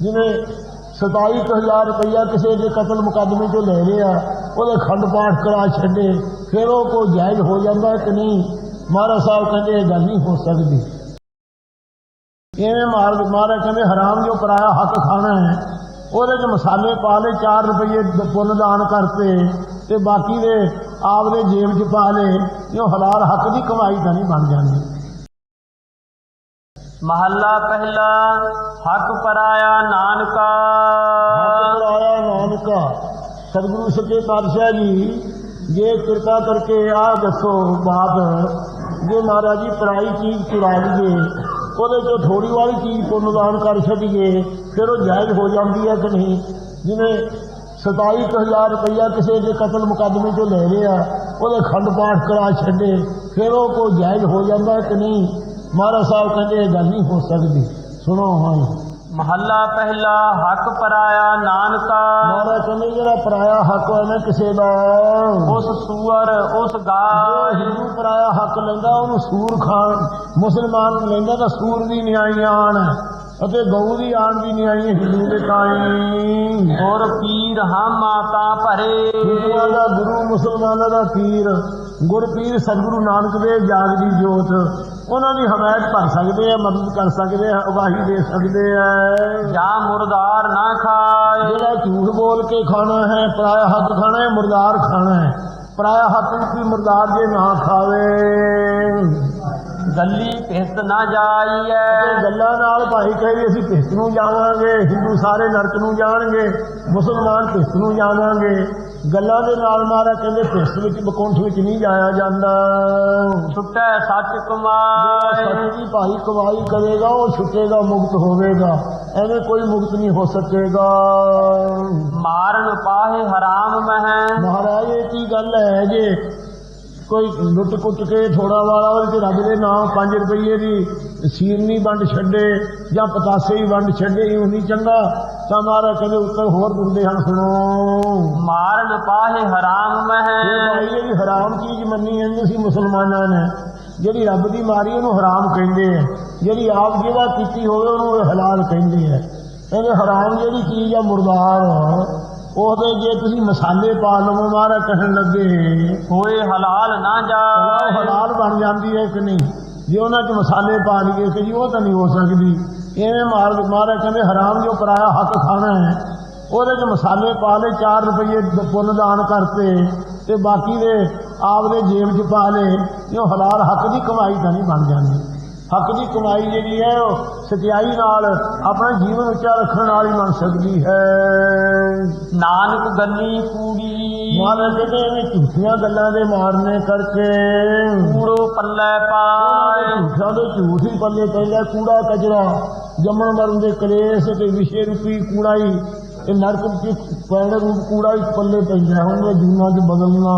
جنہیں ستائی ہزار روپیہ کسی کے قتل مقدمے چ لے رہے ہیں وہ کھنڈ پاٹ کرا چھڈے پھر وہ کوئی جائز ہو جاتا ہے کہ نہیں؟ مہاراج صاحب کہتے یہ گل نہیں ہو سکتی۔ ایویں مہاراج کہ حرام جو کرایا، حق کھانا ہے۔ وہ مسالے پا لے، چار روپیے پن دان کرتے تے باقی آپ نے جیب چ پا لے جو حلال حق کی کمائی تو نہیں بن جاتی ਮਹੱਲਾ ਪਹਿਲਾ, ਹੱਕ ਪਰਾਇਆ ਨਾਨਕਾ। ਹੱਕ ਪਰਾਇਆ ਨਾਨਕਾ। ਸਤਿਗੁਰੂ ਸੱਚੇ ਪਾਤਸ਼ਾਹ ਜੀ, ਜੇ ਕਿਰਪਾ ਕਰਕੇ ਆ ਦੱਸੋ ਬਾਤ ਜੇ ਮਹਾਰਾਜ ਜੀ ਪਰਾਈ ਚੀਜ਼ ਚੁਰਾ ਲਈਏ, ਉਹਦੇ ਚੋਂ ਥੋੜੀ ਵਾਲੀ ਚੀਜ਼ ਪੁੰਨ ਦਾਨ ਕਰ ਛੱਡੀਏ, ਫਿਰ ਉਹ ਜਾਇਜ਼ ਹੋ ਜਾਂਦੀ ਹੈ ਕਿ ਨਹੀਂ? ਜਿਵੇਂ 27000 ਰੁਪਇਆ ਕਿਸੇ ਦੇ ਕਤਲ ਮੁਕੱਦਮੇ ਤੋਂ ਲੈ ਰਿਹਾ ਉਹਦੇ ਖੰਡ ਪਾਠ ਕਰਾ ਛੱਡੇ, ਫਿਰ ਉਹ ਕੋਈ ਜਾਇਜ਼ ਹੋ ਜਾਂਦਾ ਕਿ ਨਹੀਂ? مارا صاحب کہتے یہ گل نہیں ہو سکتی سنو ہاں۔ محلہ پہلا حق پرایا نانکا۔ مارا کہنے جڑا پرایا حق ہے نا کسی دا۔ اس سور اس گا ہندو پرایا حق لینا وہ سور کھان۔ مسلمان لینا تو سور دی نیائی آن۔ ਅਤੇ ਗਊ ਦੀ ਆਣ ਦੀ ਨਿਆਈ ਹਿੰਦੂ ਦੇ ਕਾਈ ਔਰ ਪੀਰ ਹਮ ਮਾਤਾ ਭਰੇ। ਹਿੰਦੂਆਂ ਦਾ ਗੁਰੂ ਮੁਸਲਮਾਨਾਂ ਦਾ ਪੀਰ ਗੁਰਪੀਰ ਸਤਿਗੁਰੂ ਨਾਨਕ ਦੇਵ ਜਾਗ ਦੀ ਜੋਤ। ਉਹਨਾਂ ਦੀ ਹਮਾਇਤ ਕਰ ਸਕਦੇ ਆ ਮਦਦ ਕਰ ਸਕਦੇ ਆ ਅਗਾਹੀ ਦੇ ਸਕਦੇ ਆ। ਜਾਂ ਮੁਰਦਾਰ ਨਾ ਖਾਏ। ਜਿਹੜਾ ਝੂਠ ਬੋਲ ਕੇ ਖਾਣਾ ਹੈ ਪਰਾਇਆ ਹੱਕ ਖਾਣਾ ਹੈ ਮੁਰਦਾਰ ਖਾਣਾ ਹੈ। ਪਰਾਇਆ ਹੱਕ ਵੀ ਮੁਰਦਾਰ ਜੇ ਨਾ ਖਾਵੇ। ਗੱਲੀ ਭਿਸਤ ਨਾ ਜਾਈਐ ਗੱਲਾਂ ਨਾਲ ਭਾਈ ਕਹੇ ਅਸੀਂ ਭਿਸਤ ਨੂੰ ਜਾਵਾਂਗੇ ਹਿੰਦੂ ਸਾਰੇ ਨਰਕ ਨੂੰ ਜਾਣਗੇ ਮੁਸਲਮਾਨ ਭਿਸਤ ਨੂੰ ਜਾਵਾਂਗੇ। ਗੱਲਾਂ ਦੇ ਨਾਲ ਮਾਰਾ ਕਹਿੰਦੇ ਭਿਸਤ ਵਿੱਚ ਬਕੁੰਠ ਵਿੱਚ ਨਹੀਂ ਜਾਇਆ ਜਾਂਦਾ। ਛੁੱਟੈ ਸੱਚ ਕਮਾਏ ਸੱਚ ਦੀ ਭਾਈ ਕਮਾਈ ਕਰੇਗਾ ਉਹ ਛੁੱਟੇਗਾ ਮੁਕਤ ਹੋਵੇਗਾ। ਐਵੇਂ ਕੋਈ ਮੁਕਤ ਨਹੀਂ ਹੋ ਸਕੇਗਾ। ਮਾਰਨ ਪਾਹੇ ਹਰਾਮ ਮਹਿ। ਮਹਾਰਾਜ ਇਹ ਕੀ ਗੱਲ ਹੈ? ਜੇ کوئی لٹ کٹ کے تھوڑا والا رب دے نام پانچ روپیے دی سیرنی ونڈ چھڈے یا پتاسے ہی ونڈ چھڈے یوں نہیں چنگا تا مارا کدے اوپر ہور دندے ہن سنو مارن پاہے حرام ہے یہ حرام چیز منی ہے اسی مسلماناں نے جہی رب کی ماری انہوں حرام کہندے ہیں آپ جیوا کیتی ہوئے انہوں حلال کہندے ہیں حرام جہی چیز ہے مردار ਆ ਮੁਰਦਾਰ ਉਹਦੇ ਜੇ ਤੁਸੀਂ ਮਸਾਲੇ ਪਾ ਲਵੋ ਮਹਾਰਾਜ ਕਹਿਣ ਲੱਗੇ ਹੋਏ ਹਲਾਲ ਨਾ ਉਹ ਜਾਏ ਹਲਾਲ ਬਣ ਜਾਂਦੀ ਹੈ ਕਿ ਨਹੀਂ ਜੇ ਉਹਨਾਂ 'ਚ ਮਸਾਲੇ ਪਾ ਲਈਏ ਕਿ ਜੀ ਉਹ ਤਾਂ ਨਹੀਂ ਹੋ ਸਕਦੀ ਐਵੇਂ ਮਾਰ ਮਹਾਰਾਜ ਕਹਿੰਦੇ ਹਰਾਮ ਜੋ ਪਰਾਇਆ ਹੱਕ ਖਾਣਾ ਹੈ ਉਹਦੇ 'ਚ ਮਸਾਲੇ ਪਾ ਲਏ 4 ਰੁਪਏ ਦ- ਪੁੰਨ ਦਾਨ ਕਰਤੇ ਤੇ ਬਾਕੀ ਦੇ ਆਪਦੇ ਜੇਬ 'ਚ ਪਾ ਲਏ ਜੋ ਹਲਾਲ ਹੱਕ ਦੀ ਕਮਾਈ ਤਾਂ ਨਹੀਂ ਬਣ ਜਾਂਦੀ ਹੱਕ ਦੀ ਕਮਾਈ ਜਿਹੜੀ ਹੈ ਉਹ ਸਚਾਈ ਨਾਲ ਆਪਣਾ ਜੀਵਨ ਉੱਚਾ ਰੱਖਣ ਹੀ ਬਣ ਸਕਦੀ ਹੈ। ਨਾਨਕ ਗੱਲੀ ਕੂੜੀ। ਮਹਾਰਾਜ ਕਹਿੰਦੇ ਐਵੇਂ ਝੂਠੀਆਂ ਗੱਲਾਂ ਦੇ ਮਾਰਨੇ ਕਰਕੇ ਕੂੜੋ ਪੱਲੇ ਪਾਏ। ਝੂਠਾਂ ਦੇ ਝੂਠ ਪੱਲੇ ਪੈਂਦਾ ਕੂੜਾ ਕਚਰਾ ਜੰਮਣ ਮਰਨ ਦੇ ਕਲੇਸ਼ ਤੇ ਵਿਸ਼ੇ ਰੂਪੀ ਕੂੜਾ ਹੀ ਇਹ ਨਰਕ ਵਿੱਚ ਪੈਣ ਰੂਪ ਕੂੜਾ ਹੀ ਪੱਲੇ ਪੈਂਦਾ ਹੁਣ ਜੂਨਾਂ 'ਚ ਬਦਲਣਾ।